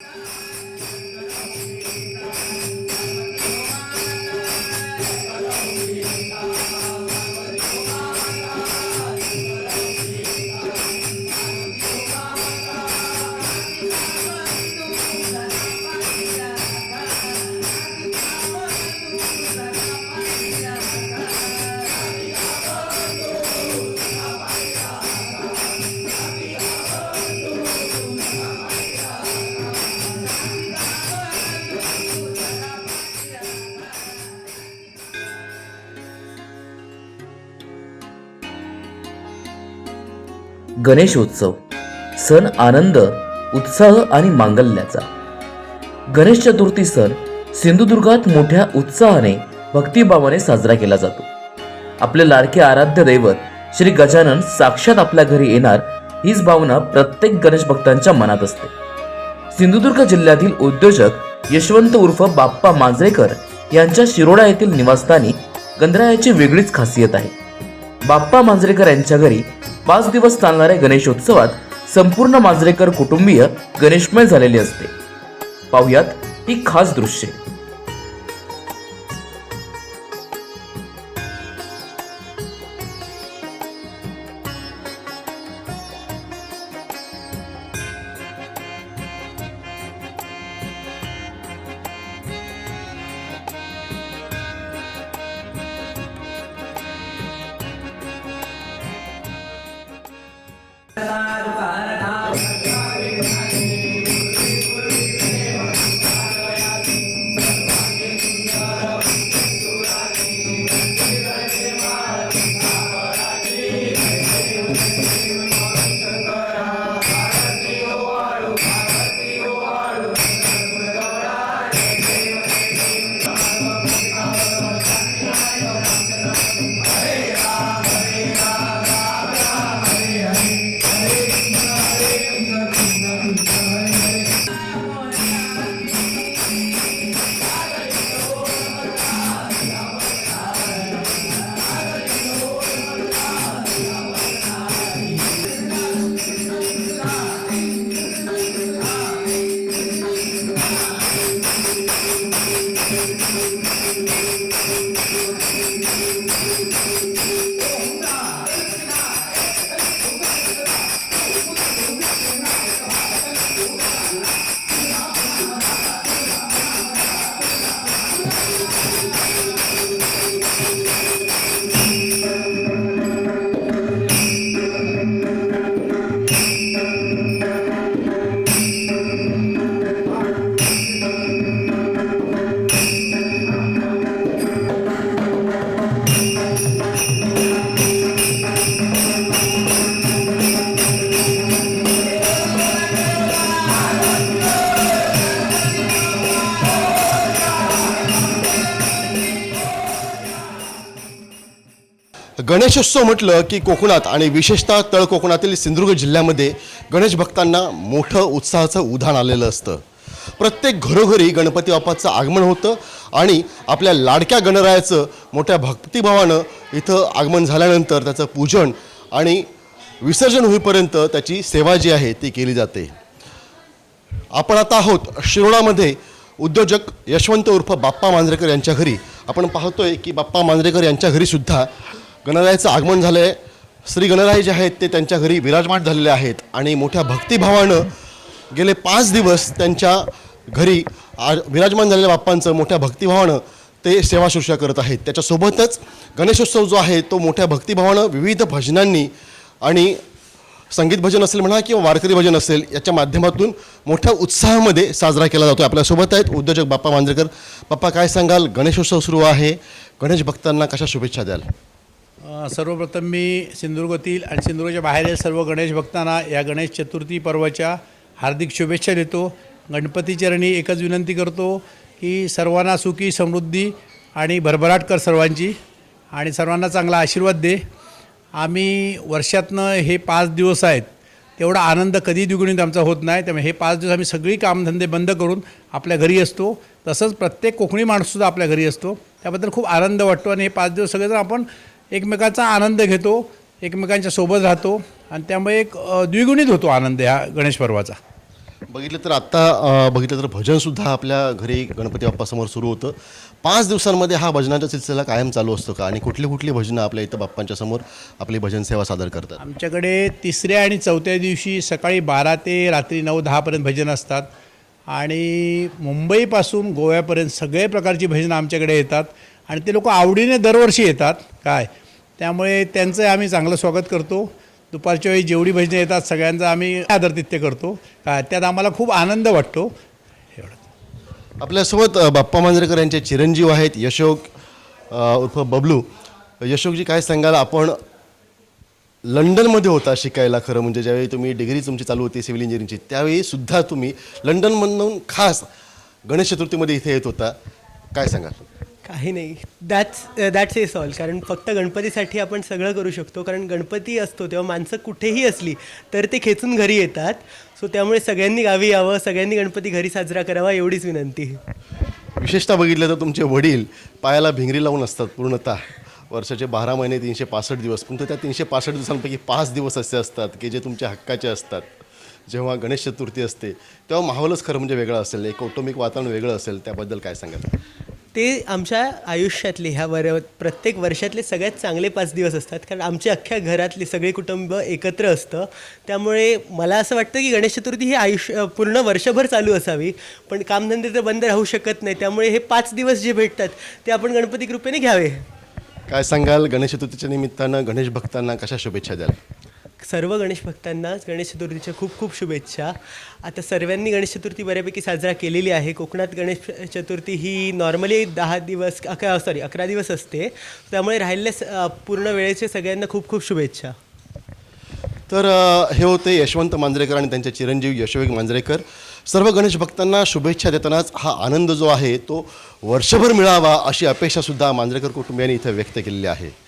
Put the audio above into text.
you Ganeshotsav सण आनंद उत्साह आणि मांगल्याचा. गणेश चतुर्थी सण सिंधुदुर्गात मोठ्या उत्साहाने भक्तिभावाने साजरा केला जातो. आपले लाडके आराध्य दैवत श्री गजानन साक्षात आपल्या घरी येणार हीच भावना प्रत्येक गणेश भक्तांच्या मनात असते. सिंधुदुर्ग जिल्ह्यातील उद्योजक यशवंत उर्फ बाप्पा मांजरेकर यांच्या शिरोडा येथील निवासस्थानी गंधरायाची वेगळीच खासियत आहे. बाप्पा मांजरेकर यांच्या घरी पाच दिवस चालणाऱ्या गणेशोत्सवात संपूर्ण मांजरेकर कुटुंबीय गणेशमय झालेले असते. पाहुयात ही खास दृश्ये. Claro. Thank you. गणेशोत्सव म्हटलं की कोकणात आणि विशेषतः तळ कोकणातील सिंधुदुर्ग जिल्ह्यामध्ये गणेश भक्तांना मोठं उत्साहाचं उधाण आलेलं असतं. प्रत्येक घरोघरी गणपती बाप्पाचं आगमन होतं आणि आपल्या लाडक्या गणरायाचं मोठ्या भक्तिभावानं इथं आगमन झाल्यानंतर त्याचं पूजन आणि विसर्जन होईपर्यंत त्याची सेवा जी आहे ती केली जाते. आपण आता आहोत शिरोडामध्ये उद्योजक यशवंत उर्फ बाप्पा मांजरेकर यांच्या घरी. आपण पाहतोय की बाप्पा मांजरेकर यांच्या घरीसुद्धा गणरायाचं आगमन झालं आहे श्री गणराय जे आहेत ते त्यांच्या घरी विराजमान झालेले आहेत आणि मोठ्या भक्तिभावानं गेले पाच दिवस त्यांच्या घरी आ विराजमान झालेल्या बाप्पांचं मोठ्या भक्तिभावानं ते सेवा शुश्रूषा करत आहेत. त्याच्यासोबतच गणेशोत्सव जो आहे तो मोठ्या भक्तिभावानं विविध भजनांनी आणि संगीत भजन असेल म्हणा किंवा वारकरी भजन असेल याच्या माध्यमातून मोठ्या उत्साहामध्ये साजरा केला जातो आपल्यासोबत आहेत उद्योजक बाप्पा मांजरेकर. बाप्पा काय सांगाल? गणेशोत्सव सुरू आहे. गणेश भक्तांना कशा शुभेच्छा द्याल? सर्वप्रथम मी सिंधुदुर्गातील आणि सिंधुदुर्गच्या बाहेरील सर्व गणेश भक्तांना या गणेश चतुर्थी पर्वाच्या हार्दिक शुभेच्छा देतो. गणपती चरणी एकच विनंती करतो की सर्वांना सुखी समृद्धी आणि भरभराट कर सर्वांची आणि सर्वांना चांगला आशीर्वाद दे. आम्ही वर्षातनं हे पाच दिवस आहेत तेवढा आनंद कधी द्विगुणित आमचा होत नाही. त्यामुळे हे पाच दिवस आम्ही सगळी कामधंदे बंद करून आपल्या घरी असतो. तसंच प्रत्येक कोकणी माणूससुद्धा आपल्या घरी असतो. त्याबद्दल खूप आनंद वाटतो आणि हे पाच दिवस सगळेजण आपण एकमेकांचा आनंद घेतो एकमेकांच्या सोबत राहतो आणि त्यामुळे एक द्विगुणित होतो आनंद ह्या गणेश पर्वाचा. बघितलं तर आत्ता बघितलं तर भजनसुद्धा आपल्या घरी गणपती बाप्पासमोर सुरू होतं. पाच दिवसांमध्ये हा भजनाचा सिलसिला कायम चालू असतो का? आणि कुठली कुठली भजनं आपल्या इथं बाप्पांच्या समोर आपली भजन सेवा सादर करतात? आमच्याकडे तिसऱ्या आणि चौथ्या दिवशी सकाळी बारा ते रात्री नऊ दहापर्यंत भजन असतात. आणि मुंबईपासून गोव्यापर्यंत सगळे प्रकारची भजनं आमच्याकडे येतात. आणि ते लोक आवडीने दरवर्षी येतात. काय? त्यामुळे त्यांचं आम्ही चांगलं स्वागत करतो. दुपारच्या वेळी जेवढी भजनं येतात सगळ्यांचं आम्ही आदरतित्य करतो. काय? त्यात आम्हाला खूप आनंद वाटतो. एवढं आपल्यासोबत बाप्पा मांजरेकर यांचे चिरंजीव आहेत यशोक उर्फ बबलू. यशोकजी काय सांगाल? आपण लंडनमध्ये होता शिकायला खरं म्हणजे ज्यावेळी तुम्ही डिग्री तुमची चालू होती सिव्हिल इंजिनिअरिंगची त्यावेळी सुद्धा तुम्ही लंडनमधून खास गणेश चतुर्थीमध्ये इथे येत होता. काय सांगाल? काही नाही. दॅट्स दॅट्स इज ऑल कारण फक्त गणपतीसाठी आपण सगळं करू शकतो. कारण गणपती असतो तेव्हा माणसं कुठेही असली तर ते खेचून घरी येतात. सो त्यामुळे सगळ्यांनी गावी यावं सगळ्यांनी गणपती घरी साजरा करावा एवढीच विनंती. विशेषतः बघितलं तर तुमचे वडील पायाला भिंगरी लावून असतात पूर्णतः. वर्षाचे बारा महिने तीनशे पासष्ट दिवस. पण त्या तीनशे पासष्ट दिवसांपैकी पाच दिवस असे असतात की जे तुमच्या हक्काचे असतात. जेव्हा गणेश चतुर्थी असते तेव्हा माहोलच खरं म्हणजे वेगळं असेल. एक कौटुंबिक वातावरण वेगळं असेल. त्याबद्दल काय सांगाल? ते आमच्या आयुष्यातले ह्या वर प्रत्येक वर्षातले सगळ्यात चांगले पाच दिवस असतात. कारण आमच्या अख्ख्या घरातले सगळे कुटुंब एकत्र असतं. त्यामुळे मला असं वाटतं की गणेश चतुर्थी ही आयुष्य पूर्ण वर्षभर चालू असावी. पण कामधंदे तर बंद राहू शकत नाही. त्यामुळे हे पाच दिवस जे भेटतात ते आपण गणपती कृपेने घ्यावे. काय सांगाल गणेश चतुर्थीच्या निमित्तानं गणेश भक्तांना कशा शुभेच्छा द्याल? सर्व गणेश भक्तांना गणेश चतुर्थीच्या खूप खूप शुभेच्छा. आता सर्वांनी गणेश चतुर्थी बऱ्यापैकी साजरा केलेली आहे. कोकणात गणेश चतुर्थी ही नॉर्मली दहा दिवस अकरा सॉरी अकरा दिवस असते. त्यामुळे राहिलेल्या स- पूर्ण वेळेचे सगळ्यांना खूप खूप शुभेच्छा. तर हे होते यशवंत मांजरेकर आणि त्यांचे चिरंजीव यशोविक मांजरेकर. सर्व गणेश भक्तांना शुभेच्छा देतानाच हा आनंद जो आहे तो वर्षभर मिळावा अशी अपेक्षासुद्धा मांजरेकर कुटुंबियांनी इथं व्यक्त केलेली आहे.